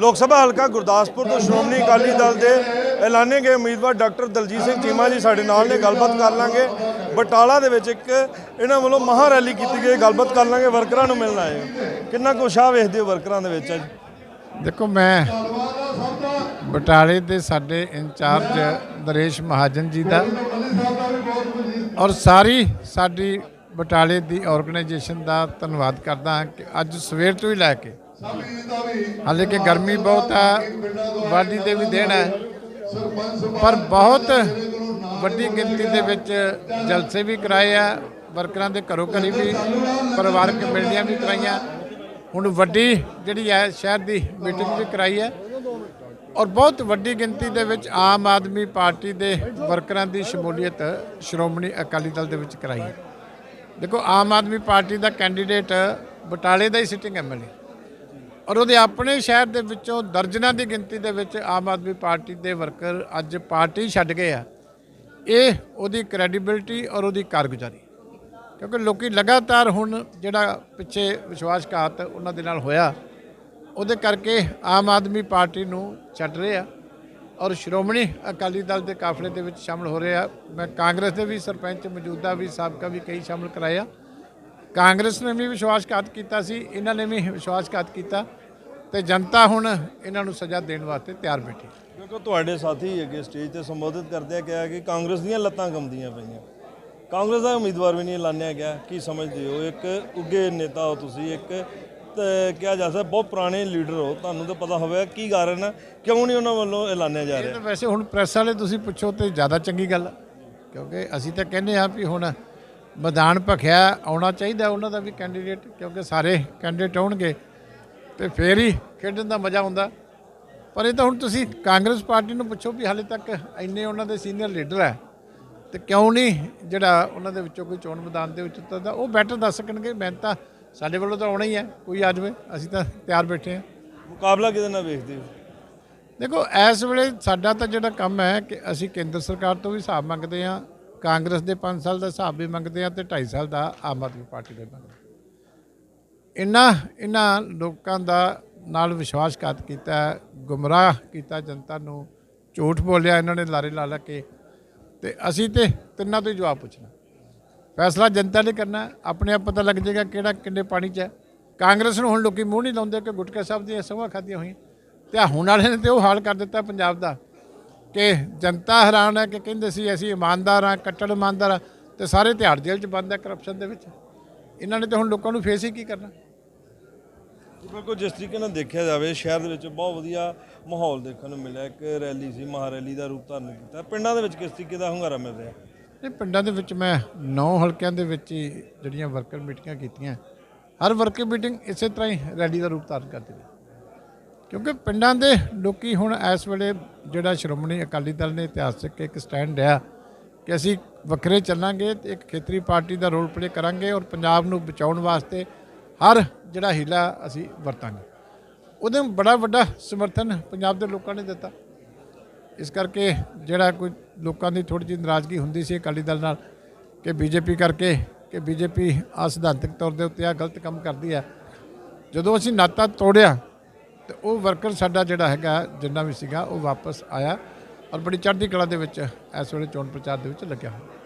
ਲੋਕ ਸਭਾ ਹਲਕਾ ਗੁਰਦਾਸਪੁਰ ਤੋਂ ਸ਼੍ਰੋਮਣੀ ਅਕਾਲੀ ਦਲ ਦੇ ਐਲਾਨੇ ਗਏ ਉਮੀਦਵਾਰ ਡਾਕਟਰ ਦਲਜੀਤ ਸਿੰਘ ਚੀਮਾ ਜੀ ਸਾਡੇ ਨਾਲ ਨੇ, ਗੱਲਬਾਤ ਕਰ ਲਾਂਗੇ ਬਟਾਲਾ ਦੇ ਵਿੱਚ ਇੱਕ ਇਹਨਾਂ ਵੱਲੋਂ ਮਹਾ ਰੈਲੀ ਕੀਤੀ ਗਈ, ਗੱਲਬਾਤ ਕਰ ਲਾਂਗੇ, ਵਰਕਰਾਂ ਨੂੰ ਮਿਲਣ ਆਏ ਹੋ। ਕਿੰਨਾ ਕੁ ਉਸ਼ਾਹ ਵੇਖਦੇ ਹੋ ਵਰਕਰਾਂ ਦੇ ਵਿੱਚ ਅੱਜ ਦੇਖੋ, ਮੈਂ ਬਟਾਲੇ ਦੇ ਸਾਡੇ ਇੰਚਾਰਜ ਨਰੇਸ਼ ਮਹਾਜਨ ਜੀ ਦਾ ਔਰ ਸਾਰੀ ਸਾਡੀ ਬਟਾਲੇ ਦੀ ਆਰਗੇਨਾਈਜੇਸ਼ਨ ਦਾ ਧੰਨਵਾਦ ਕਰਦਾ ਹਾਂ ਕਿ ਅੱਜ ਸਵੇਰ ਤੋਂ ਹੀ ਲੈ ਕੇ ਹਾਲੇ ਕਿ ਗਰਮੀ ਬਹੁਤ ਹੈ ਵਾਢੀ ਦੇ ਵੀ ਦੇਣ ਹੈ ਪਰ ਬਹੁਤ ਵੱਡੀ ਗਿਣਤੀ ਦੇ ਵਿੱਚ ਜਲਸੇ ਵੀ ਕਰਾਏ ਆ, ਵਰਕਰਾਂ ਦੇ ਘਰੋਂ ਘਰੀ ਵੀ, ਪਰਿਵਾਰਕ ਮਿਲਣੀਆਂ ਵੀ ਕਰਾਈਆਂ। ਹੁਣ ਵੱਡੀ ਜਿਹੜੀ ਹੈ ਸ਼ਹਿਰ ਦੀ ਮੀਟਿੰਗ ਵੀ ਕਰਾਈ ਹੈ ਔਰ ਬਹੁਤ ਵੱਡੀ ਗਿਣਤੀ ਦੇ ਵਿੱਚ ਆਮ ਆਦਮੀ ਪਾਰਟੀ ਦੇ ਵਰਕਰਾਂ ਦੀ ਸ਼ਮੂਲੀਅਤ ਸ਼੍ਰੋਮਣੀ ਅਕਾਲੀ ਦਲ ਦੇ ਵਿੱਚ ਕਰਾਈ। ਹੈ ਦੇਖੋ, ਆਮ ਆਦਮੀ ਪਾਰਟੀ ਦਾ ਕੈਂਡੀਡੇਟ ਬਟਾਲੇ ਦਾ ਹੀ ਸਿਟਿੰਗ ਐਮਐਲਏ ਔਰ ਉਹਦੇ ਆਪਣੇ ਸ਼ਹਿਰ ਦੇ ਵਿੱਚੋਂ ਦਰਜਨਾਂ ਦੀ ਗਿਣਤੀ ਦੇ ਵਿੱਚ ਆਮ ਆਦਮੀ ਪਾਰਟੀ ਦੇ ਵਰਕਰ ਅੱਜ ਪਾਰਟੀ ਛੱਡ ਗਏ ਆ। ਇਹ ਉਹਦੀ ਕ੍ਰੈਡੀਬਿਲਟੀ ਔਰ ਉਹਦੀ ਕਾਰਗੁਜ਼ਾਰੀ। ਕਿਉਂਕਿ ਲੋਕੀ ਲਗਾਤਾਰ ਹੁਣ ਜਿਹੜਾ ਪਿੱਛੇ ਵਿਸ਼ਵਾਸਘਾਤ ਉਹਨਾਂ ਦੇ ਨਾਲ ਹੋਇਆ, ਉਹਦੇ ਕਰਕੇ ਆਮ ਆਦਮੀ ਪਾਰਟੀ ਨੂੰ ਛੱਡ ਰਹੇ ਆ। ਔਰ ਸ਼੍ਰੋਮਣੀ ਅਕਾਲੀ ਦਲ ਦੇ ਕਾਫਲੇ ਦੇ ਵਿੱਚ ਸ਼ਾਮਲ ਹੋ ਰਹੇ ਆ। ਮੈਂ ਕਾਂਗਰਸ ਦੇ ਵੀ ਸਰਪੰਚ, ਮੌਜੂਦਾ ਵੀ ਸਾਬਕਾ ਵੀ ਕਈ ਸ਼ਾਮਲ ਕਰਾਏ ਕਾਂਗਰਸ ਨੇ ਵੀ ਵਿਸ਼ਵਾਸਘਾਤ ਕੀਤਾ ਸੀ ਇਹਨਾਂ ਨੇ ਵੀ ਵਿਸ਼ਵਾਸਘਾਤ ਕੀਤਾ ਤੇ ਜਨਤਾ ਹੁਣ ਇਹਨਾਂ ਨੂੰ ਸਜ਼ਾ ਦੇਣ ਵਾਸਤੇ ਤਿਆਰ ਬੈਠੀ। ਕਿਉਂਕਿ ਤੁਹਾਡੇ ਸਾਥੀ ਅੱਗੇ ਸਟੇਜ ਤੇ ਸੰਬੋਧਿਤ ਕਰਦੇ ਆ ਕਿਹਾ ਕਿ ਕਾਂਗਰਸ ਦੀਆਂ ਲੱਤਾਂ ਕੰਬਦੀਆਂ ਪਈਆਂ। ਕਾਂਗਰਸ ਦਾ ਉਮੀਦਵਾਰ ਵੀ ਨਹੀਂ ਐਲਾਨਿਆ ਗਿਆ ਕੀ ਸਮਝਦੇ ਹੋ? ਇੱਕ ਉੱਗੇ ਨੇਤਾ ਹੋ ਤੁਸੀਂ ਇੱਕ ਤੇ ਕਿਹਾ ਜਾ ਸਕਦਾ ਬਹੁਤ ਪੁਰਾਣੇ ਲੀਡਰ ਹੋ ਤੁਹਾਨੂੰ ਤਾਂ ਪਤਾ ਹੋਵੇਗਾ ਕੀ ਕਾਰਨ ਹੈ ਕਿਉਂ ਨਹੀਂ ਉਹਨਾਂ ਵੱਲੋਂ ਐਲਾਨਿਆ ਜਾ ਰਿਹਾ? ਵੈਸੇ ਹੁਣ ਪ੍ਰੈਸ ਵਾਲੇ ਤੁਸੀਂ ਪੁੱਛੋ ਤੇ ਜ਼ਿਆਦਾ ਚੰਗੀ ਗੱਲ। ਕਿਉਂਕਿ ਅਸੀਂ ਤਾਂ ਕਹਿੰਦੇ ਆ ਵੀ ਹੁਣ ਮੈਦਾਨ ਭਖਿਆ ਆਉਣਾ ਚਾਹੀਦਾ ਉਹਨਾਂ ਦਾ ਵੀ ਕੈਂਡੀਡੇਟ ਕਿਉਂਕਿ ਸਾਰੇ ਕੈਂਡੀਡੇਟ ਆਉਣਗੇ ਤੇ ਫੇਰ ਹੀ ਖੇਡਣ ਦਾ ਮਜ਼ਾ ਆਉਂਦਾ। ਪਰ ਇਹ ਤਾਂ ਹੁਣ ਤੁਸੀਂ ਕਾਂਗਰਸ ਪਾਰਟੀ ਨੂੰ ਪੁੱਛੋ ਵੀ ਹਾਲੇ ਤੱਕ ਇੰਨੇ ਉਹਨਾਂ ਦੇ ਸੀਨੀਅਰ ਲੀਡਰ ਹੈ ਤੇ ਕਿਉਂ ਨਹੀਂ ਜਿਹੜਾ ਉਹਨਾਂ ਦੇ ਵਿੱਚੋਂ ਕੋਈ ਚੋਣ ਮੈਦਾਨ ਦੇ ਵਿੱਚ ਉਤਰਦਾ ਉਹ ਬੈਟਰ ਦੱਸ ਸਕਣਗੇ। ਮੈਂ ਤਾਂ ਸਾਡੇ ਵੱਲੋਂ ਤਾਂ ਆਉਣਾ ਹੀ ਹੈ ਕੋਈ ਆ ਜਾਵੇ ਅਸੀਂ ਤਾਂ ਤਿਆਰ ਬੈਠੇ ਹਾਂ। ਮੁਕਾਬਲਾ ਕਿਹਦੇ ਨਾਲ ਵੇਖਦੇ ਹੋ? ਦੇਖੋ ਇਸ ਵੇਲੇ ਸਾਡਾ ਤਾਂ ਜਿਹੜਾ ਕੰਮ ਹੈ ਕਿ ਅਸੀਂ ਕੇਂਦਰ ਸਰਕਾਰ ਤੋਂ ਵੀ ਹਿਸਾਬ ਮੰਗਦੇ ਹਾਂ ਕਾਂਗਰਸ ਦੇ 5 ਸਾਲ ਦਾ ਹਿਸਾਬ ਵੀ ਮੰਗਦੇ ਆ ਤੇ 2.5 ਸਾਲ ਦਾ ਆਮ ਆਦਮੀ ਪਾਰਟੀ ਦੇ ਮੰਗਦੇ ਇਹਨਾਂ ਇਹਨਾਂ ਲੋਕਾਂ ਦਾ ਨਾਲ ਵਿਸ਼ਵਾਸਘਾਤ ਕੀਤਾ, ਗੁੰਮਰਾਹ ਕੀਤਾ ਜਨਤਾ ਨੂੰ, ਝੂਠ ਬੋਲਿਆ ਇਹਨਾਂ ਨੇ ਲਾਰੇ ਲਾ ਲਾ ਕੇ। ਤੇ ਅਸੀਂ ਤੇ ਤਿੰਨਾਂ ਤੋਂ ਹੀ ਜਵਾਬ ਪੁੱਛਣਾ। ਫੈਸਲਾ ਜਨਤਾ ਨੇ ਕਰਨਾ, ਆਪਣੇ ਆਪ ਪਤਾ ਲੱਗ ਜਾਏਗਾ ਕਿਹੜਾ, ਕਿੰਨੇ ਪਾਣੀ 'ਚ ਹੈ। ਕਾਂਗਰਸ ਨੂੰ ਹੁਣ ਲੋਕੀ ਮੂੰਹ ਨਹੀਂ ਲਾਉਂਦੇ ਕਿ ਗੁਟਕਾ ਸਾਹਿਬ ਦੀਆਂ ਸਭਾ ਖਾਧੀਆਂ ਹੋਈਆਂ। ਤੇ ਹੁਣ ਵਾਲੇ ਨੇ ਤੇ ਉਹ ਹਾਲ ਕਰ ਦਿੱਤਾ ਪੰਜਾਬ ਦਾ। ਕਿ ਜਨਤਾ ਹੈਰਾਨ ਹੈ ਕਿ ਕਹਿੰਦੇ ਸੀ ਅਸੀਂ ਇਮਾਨਦਾਰ ਹਾਂ ਕੱਟੜ ਇਮਾਨਦਾਰ ਹਾਂ ਤੇ ਸਾਰੇ ਤਿਹਾੜ ਜੇਲ੍ਹ 'ਚ ਬੰਦ ਹੈ ਕਰਪਸ਼ਨ ਦੇ ਵਿੱਚ। ਇਹਨਾਂ ਨੇ ਤੇ ਹੁਣ ਲੋਕਾਂ ਨੂੰ ਫੇਸ ਹੀ ਕੀ ਕਰਨਾ? ਬਿਲਕੁਲ ਜਿਸ ਤਰੀਕੇ ਨਾਲ ਦੇਖਿਆ ਜਾਵੇ ਸ਼ਹਿਰ ਦੇ ਵਿੱਚ ਬਹੁਤ ਵਧੀਆ ਮਾਹੌਲ ਦੇਖਣ ਨੂੰ ਮਿਲਿਆ। ਇੱਕ ਰੈਲੀ ਸੀ ਮਹਾ ਰੈਲੀ ਦਾ ਰੂਪ ਧਾਰਨ ਕੀਤਾ। ਪਿੰਡਾਂ ਦੇ ਵਿੱਚ ਕਿਸ ਤਰੀਕੇ ਦਾ ਹੁੰਗਾਰਾ ਮਿਲ ਰਿਹਾ? ਇਹ ਪਿੰਡਾਂ ਦੇ ਵਿੱਚ ਮੈਂ 9 ਹਲਕਿਆਂ ਦੇ ਵਿੱਚ ਹੀ ਜਿਹੜੀਆਂ ਵਰਕਰ ਮੀਟਿੰਗਾਂ ਕੀਤੀਆਂ। ਹਰ ਵਰਕਰ ਮੀਟਿੰਗ ਇਸੇ ਤਰ੍ਹਾਂ ਹੀ ਰੈਲੀ ਦਾ ਰੂਪ ਧਾਰਨ ਕਰਦੀ ਹੈ ਕਿਉਂਕਿ ਪਿੰਡਾਂ ਦੇ ਲੋਕੀ ਹੁਣ ਇਸ ਵੇਲੇ ਜਿਹੜਾ ਸ਼੍ਰੋਮਣੀ ਅਕਾਲੀ ਦਲ ਨੇ ਇਤਿਹਾਸਕ ਇੱਕ ਸਟੈਂਡ ਲਿਆ ਕਿ ਅਸੀਂ ਵੱਖਰੇ ਚੱਲਾਂਗੇ ਤੇ ਇੱਕ ਖੇਤਰੀ ਪਾਰਟੀ ਦਾ ਰੋਲ ਪਲੇ ਕਰਾਂਗੇ ਔਰ ਪੰਜਾਬ ਨੂੰ ਬਚਾਉਣ ਵਾਸਤੇ ਹਰ ਜਿਹੜਾ ਹੀਲਾ ਅਸੀਂ ਵਰਤਾਂਗੇ। ਉਹਦੇ ਬੜਾ ਵੱਡਾ ਸਮਰਥਨ ਪੰਜਾਬ ਦੇ ਲੋਕਾਂ ਨੇ ਦਿੱਤਾ। ਇਸ ਕਰਕੇ ਜਿਹੜਾ ਕੋਈ ਲੋਕਾਂ ਦੀ ਥੋੜੀ ਜਿਹੀ ਨਾਰਾਜ਼ਗੀ ਹੁੰਦੀ ਸੀ ਅਕਾਲੀ ਦਲ ਨਾਲ ਕਿ ਬੀਜੇਪੀ ਕਰਕੇ ਕਿ ਬੀਜੇਪੀ ਆ ਸਿਧਾਂਤਕ ਤੌਰ ਦੇ ਉੱਤੇ ਆ ਗਲਤ ਕੰਮ ਕਰਦੀ ਹੈ। ਜਦੋਂ ਅਸੀਂ ਨਾਤਾ ਤੋੜਿਆ ਤੇ ਉਹ ਵਰਕਰ ਸਾਡਾ ਜਿਹੜਾ ਹੈਗਾ, ਜਿੰਨਾ ਵੀ ਸੀਗਾ, ਉਹ ਵਾਪਸ ਆਇਆ ਔਰ ਬੜੀ ਚੜ੍ਹਦੀ ਕਲਾ ਦੇ ਵਿੱਚ ਇਸ ਵੇਲੇ ਚੋਣ ਪ੍ਰਚਾਰ ਦੇ ਵਿੱਚ ਲੱਗਿਆ ਹੋਇਆ।